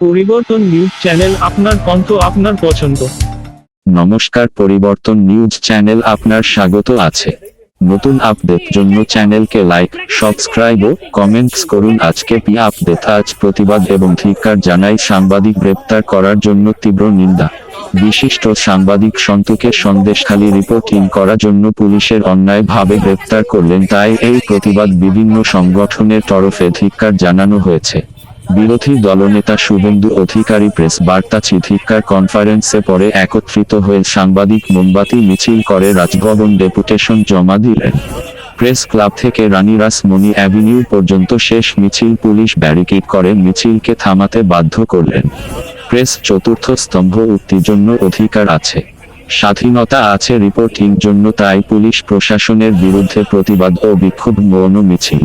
পরিবর্তন news channel আপনার কণ্ঠ আপনার পছন্দ। নমস্কার, পরিবর্তন নিউজ চ্যানেল আপনার স্বাগত আছে। নতুন আপডেট জন্য চ্যানেলকে লাইক, সাবস্ক্রাইব ও কমেন্টস করুন। আজকে পি আপডেট? আজ প্রতিবাদ এবং ধিক্কার জানাই সাংবাদিক গ্রেপ্তার করার জন্য তীব্র নিন্দা। বিশিষ্ট সাংবাদিক সন্তুকে সন্দেশখালী রিপোর্টিং করার জন্য পুলিশের অন্যায়ভাবে গ্রেপ্তার করলেন, তাই এই প্রতিবাদ বিভিন্ন সংগঠনের তরফে ধিক্কার জানানো হয়েছে। বিরোধী দলনেতা শুভেন্দু অধিকারী প্রেস বার্তা চিঠিকার কনফারেন্সে পরে একত্রিত হয়ে সাংবাদিক মোমবাতি মিছিল করে রাজভবন ডেপুটেশন জমা দিলেন। প্রেস ক্লাব থেকে রানীরাস মনি অ্যাভিনিউ পর্যন্ত শেষ মিছিল পুলিশ ব্যারিকেড করে মিছিলকে থামাতে বাধ্য করলেন। প্রেস চতুর্থ স্তম্ভ উক্তির জন্য অধিকার আছে। স্বাধীনতা আছে রিপোর্টিং জন্য তাই পুলিশ প্রশাসনের বিরুদ্ধে প্রতিবাদ ও বিক্ষোভ মৌন মিছিল।